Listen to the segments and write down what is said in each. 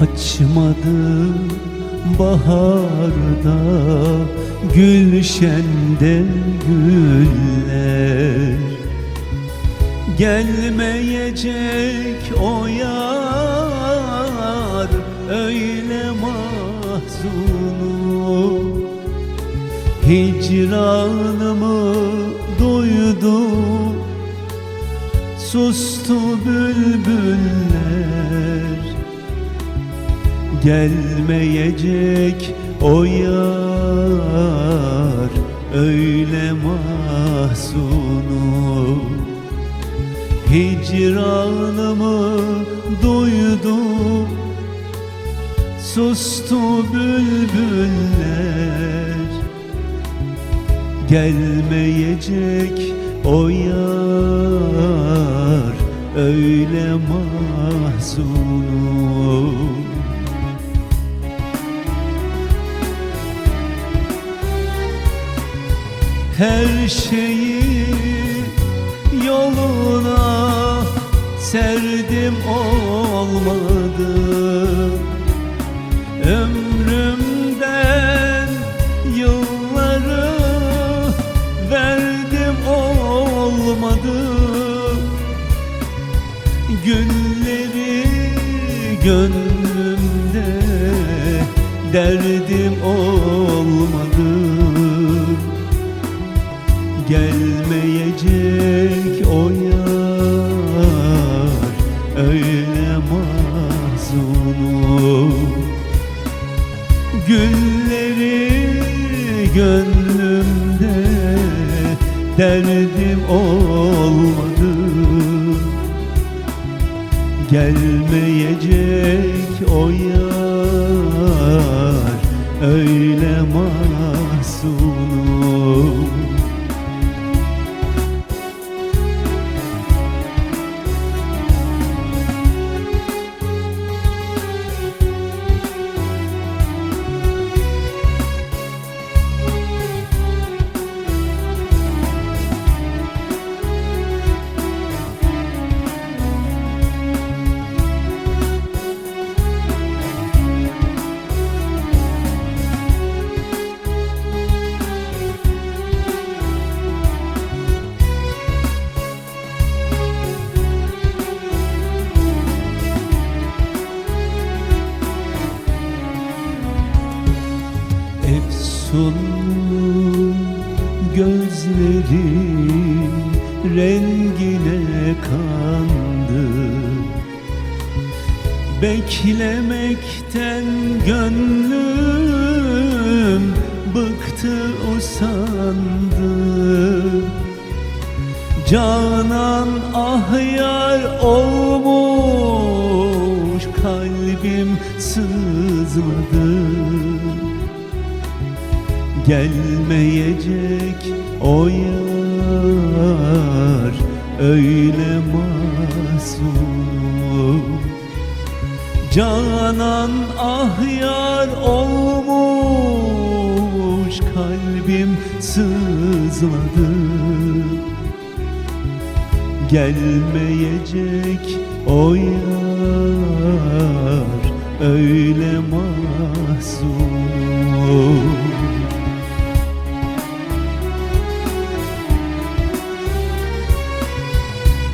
Açmadı baharda Gülşende güller. Gelmeyecek o yar Öyle mahzunum. Hicranımı duydu Sustu bülbüller Gelmeyecek o yar Öyle mahzunum. Hicranımı duydu Sustu bülbüller. Gelmeyecek o yar Öyle mahzunum Her şeyi yoluna serdim olmadı. Ömrümden yılları verdim olmadı. Günleri gönlümde derdim olmadı Gelmeyecek o yar Öyle mahzunum Gülleri gönlümde Derdim olmadı. Gelmeyecek o yar Öyle mahzunum Efsun gözlerin rengine kandı. Beklemekten gönlüm bıktı usandı Canan ah yar olmuş kalbim sızladı Gelmeyecek o yar öyle masum. Canan ah yar olmuş kalbim sızladı. Gelmeyecek o yar öyle mahzun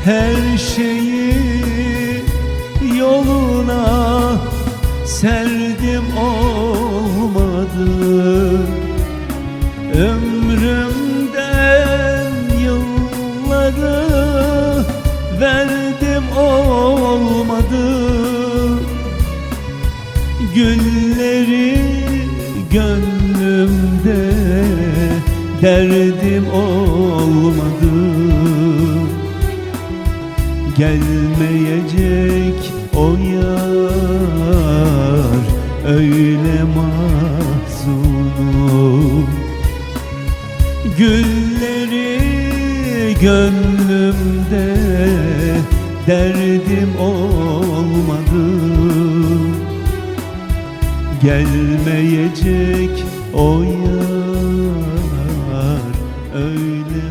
Her şeyi yoluna serdim olmadı. Ömrümden yılları verdim olmadı. Gülleri gönlümde derdim olmadı Gelmeyecek o yar öyle mahzunum Gülleri gönlümde derdim olmadı. Gelmeyecek o yar öyle